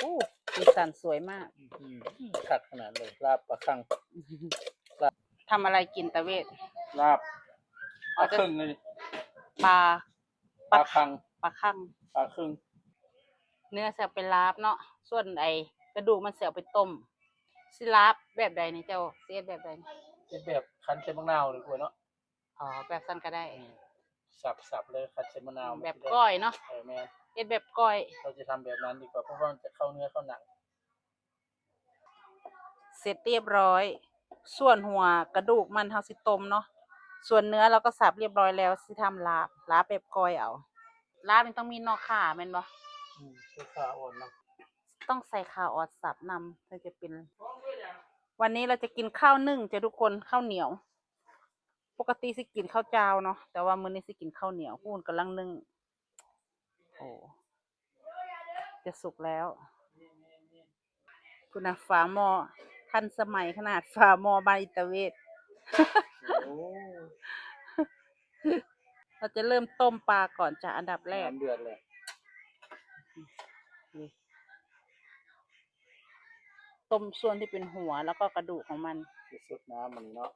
โอ้สีสันสวยมากอืมขัดขนาดเลยลาบปลาคังทำอะไรกินตะเวทลาบปอ๋อลาจะครึ่งเลยปลาปลาคังปลาคั่งปลาครึ่งเนื้อเสียไปลาบเนาะส่วนไอกระดูกมันเสียไปต้มสิลาบแบบใดนี่เจ้าเสียแบบใดนี่เป็นแบบคั้นใส่มะนาวเลยกว่าเนาะอ๋อแบบสั้นก็ได้ สับสับเลยคั้นใส่มะนาวแบบก้อยเนาะเออแม่ เฮ็ดแบบก้อย เราจะทำแบบนั้นดีกว่าเพราะว่ามันจะเข้าเนื้อเข้าหนังเสร็จเรียบร้อย ส่วนหัวกระดูกมันเฮาสิต้มเนาะ ส่วนเนื้อเราก็สับเรียบร้อยแล้วสิทำลาบลาบแบบก้อยเอา ลาบมันต้องมีนอกขาแม่นบ่ อืมคือขาอ่อนเนาะต้องใส่ข้าวออดสับนำถึงจะเป็น วันนี้เราจะกินข้าวนึ่งจะทุกคนข้าวเหนียว ปกติสิกินข้าวเจ้าเนาะแต่ว่ามื้อนี้สิกินข้าวเหนียวพูนกำลังนึ่ง โอ้จะสุกแล้ว คุณนะฝาหม้อทันสมัยขนาดฝาหม้อบานอิตาเวทโอ้เราจะเริ่มต้มปลาก่อนจะอันดับแรกน้ำเดือดเลยนี่ต้มส่วนที่เป็นหัวแล้วก็กระดูกของมันที่สุดน้ำมันเนาะ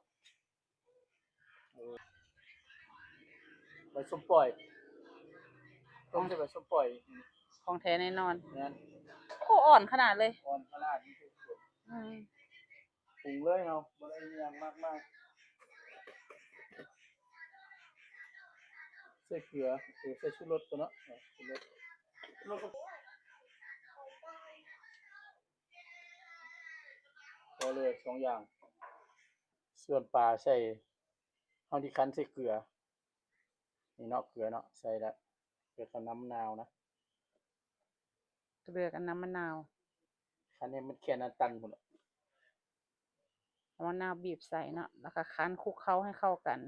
เออใบส้มปล่อย ต้มใส่ใบส้มปล่อยของแท้แน่นอนนั่นโอ้อ่อนขนาดเลยอ่อนขนาดนี้คือสุดอืมปรุงเลยเนาะบ่ได้อิหยังมากมากใส่เกลือหรือใส่ชูรสตัวเนาะเออชูรสชูรสก็พอเลยสองอย่าง ส่วนปลาใส่เฮาที่คั้นใส่เกลือนี่เนาะเกลือเนาะใส่แล้ว เกลือกับน้ำมะนาวนะเกลือกับน้ำมะนาวคั้นให้มันแค่นั้นตันหมดอะเอามะนาวบีบใส่เนาะแล้วก็คั้นคลุกเคล้าให้เข้ากัน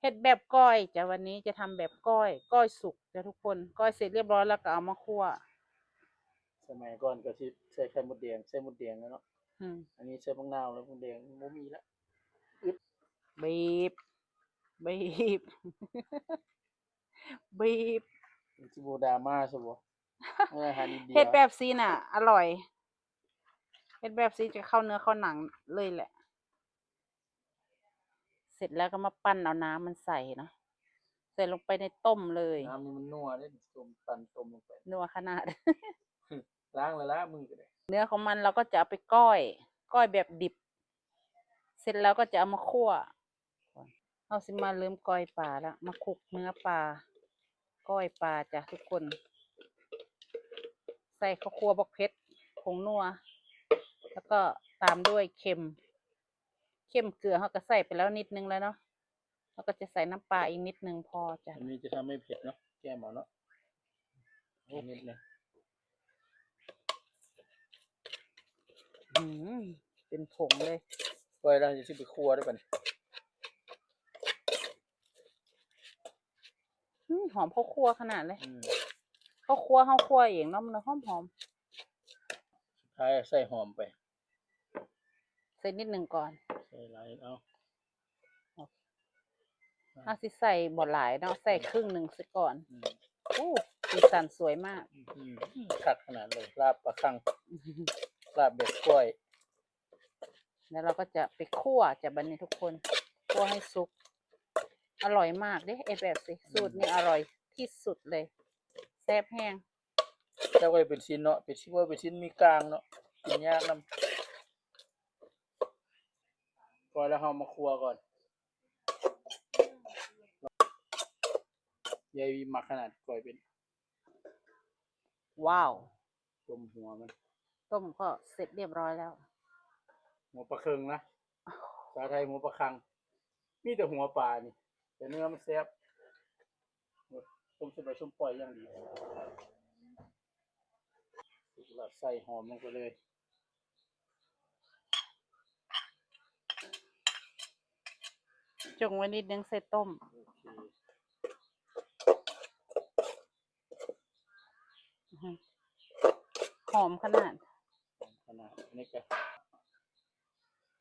เฮ็ดแบบก้อยจะวันนี้จะทำแบบก้อย ก้อยสุกจะทุกคน ก้อยเสร็จเรียบร้อยแล้วก็เอามาคั่ว สมัยก่อนก็สิใส่ไข่มดแดงใส่มดแดงแล้วเนาะอืม อันนี้ใส่มะนาวแล้วมดแดงบ่มีละบีบ บีบ บีบ มันสิบ่ดราม่าซะบ่เอออาหารอินเดียเฮ็ดแบบซีน่ะ อร่อยเฮ็ดแบบซีจะเข้าเนื้อเข้าหนังเลยแหละ เสร็จแล้วก็มาปั้นเอาน้ำมันใส่เนาะใส่ลงไปในต้มเลยน้ำนี่มันนัวเด้ต้มตันต้มลงไปนัวขนาด ล้างแล้วละมือก็ได้เนื้อของมันเราก็จะเอาไปก้อย ก้อยแบบดิบ เสร็จแล้วก็จะเอามาคั่วเอาสิมาเริ่มก้อยปลาแล้วมาคลุกเนื้อปลา ก้อยปลาจ้ะทุกคน ใส่ข้าวคั่วบักเพชรผงนัว แล้วก็ตามด้วยเค็ม เค็มเกลือเขาก็ใส่ไปแล้วนิดนึงแล้วเนาะแล้วก็จะใส่น้ำปลาอีกนิดนึงพอจ้ะอันนี้จะทำให้เผ็ดเนาะแก้มเอาเนาะอีกนิดนึงอืมเป็นผงเลยไว้แล้วจะสิไปคั่วได้ป่ะนี่ อืมหอมข้าวคั่วขนาดเลยอืมข้าวคั่วข้าวคั่วเองเนาะมันหอมหอมสุดท้ายใส่หอมไป ๆใส่นิดหนึ่งก่อนใส่หลายเอาเอาสิใส่บดหลายเนาะใส่ครึ่งหนึ่งซะก่อนอืมอู้สีสันสวยมาก อืมขัดขนาดเลยลาบปลาคังลาบแบบกล้วย แล้วเราก็จะไปคั่วจะบันนี้ทุกคนคั่วให้สุก อร่อยมากเด้เอ็ดแบบสิสูตรนี้อร่อยที่สุดเลยแซ่บแห้งแล้วก็เป็นชิ้นเนาะเป็นชิ้นว่าเป็นชิ้นมีกลางเนาะกินยากนํก่อนแล้วเรามาคั่วก่อนยายวีหมักขนาดก่อยเป็น ว้าวต้มหัวมันต้มก็เสร็จเรียบร้อยแล้ว หัวปลาเคืองนะภาษาไทยหัวปลาคังมีแต่หัวปลานี่ แต่เนื้อมันแซ่บต้มใส่ใบส้มปล่อยอย่างดีแล้วใส่หอมลงไปเลยจงไว้นิดนึงใส่ต้มโอเคอื้อหือหอมขนาดขนาดนี้ก็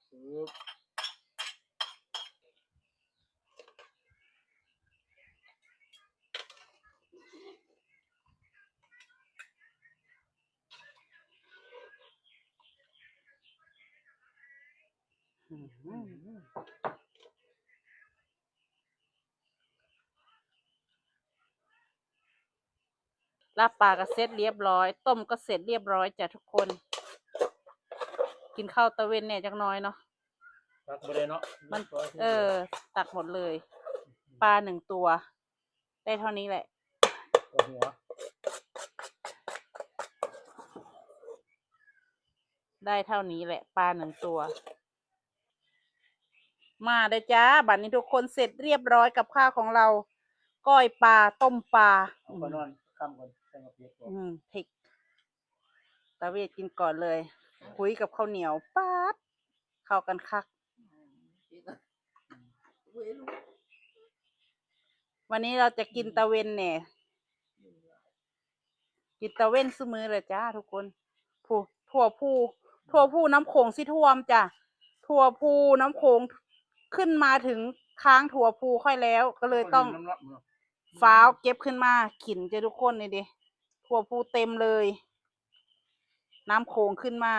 ปึ๊บ ลาบปลาก็เสร็จเรียบร้อย ต้มก็เสร็จเรียบร้อยจ้ะทุกคน กินข้าวตะเวนเนี่ยจักหน้อยเนาะ ตักบ่ได้เนาะมันร้ยที่เออ ตักหมดเลย ปลาหนึ่งตัว ได้เท่านี้แหละ ตัวหัวได้เท่านี้แหละ ปลาหนึ่งตัว มาเด้อจ้าบัดนี้ทุกคนเสร็จเรียบร้อยกับข้าวของเรา ก้อยปลาต้มปลาเอาไปนอนค่ำก่อนใส่มาเปียกก่อนอืมพริกตาเวทกินก่อนเลย คุยกับข้าวเหนียวป๊าดเข้ากันคัก วันนี้เราจะกินตะเวนแหน่กินตะเวนซุมือเลยจ้าทุกคนผู้ทั่วผู้ทั่วผู้น้ำโขงสิท่วมจ้ะทั่วผู้น้ำโขง ขึ้นมาถึงค้างถั่วภูค่อยแล้ว ก็เลยต้องน้ำร้อนเนาะฟ้าวเก็บขึ้นมาขินจะทุกคนเลยดิถั่วภูเต็มเลย น้ำโขงขึ้นมา